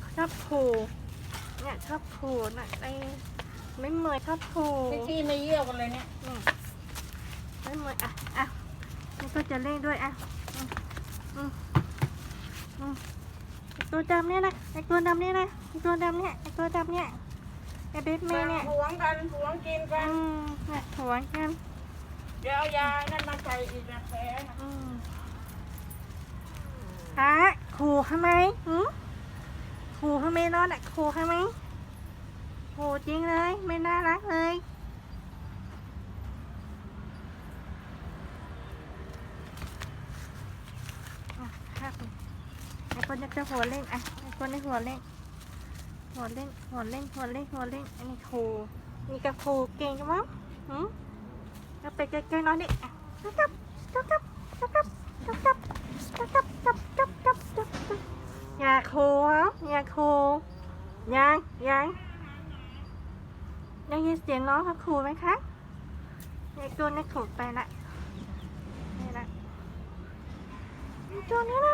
เนี่ยชอบขู่เนี่ยชอบขู่นะไอ้ไม่เหมยชอบขู่ไม่ขี้ไม่เยี่ยวกันเลยเนี่ยนี่ไม่เหมยอะอะนี่ก็จะเล่นด้วยอะอืมอืมอืมไอ้ตัวดำเนี่ยนะไอ้ตัวดำเนี่ยนะไอ้ตัวดำเนี่ยไอ้ตัวดำเนี่ยไอ้เบสแม่เนี่ยหวงกันหวงกินกัอืนมเนี่ยหวงกันเดี๋ยวเอายานั่นมาใส่อีกนะแผลนะอืมฮะขู่ทำไมหืมขู่ทำ ไมนอนอะขู่ทำไหมขู่จริงเลย ไม่น่ารักเลยอะครับไอ้คนจะหัวเล่นอะไอ้คนนี้หัวเล่น หัวเล่น หัวเล่น หัวเล่น หัวเล่น อันนี้ขู่นี่ก็ขู่เก่งจังมั้งหืมเอาไปใกล้ๆน้องดิอะจับจับจับจับจับ ยาครูเ hả nhà khô ยังยังได้ยินเสียงน้องครับครูไหมคะยาครูนได้ถูกไปละนี่ละจูนนี่ละ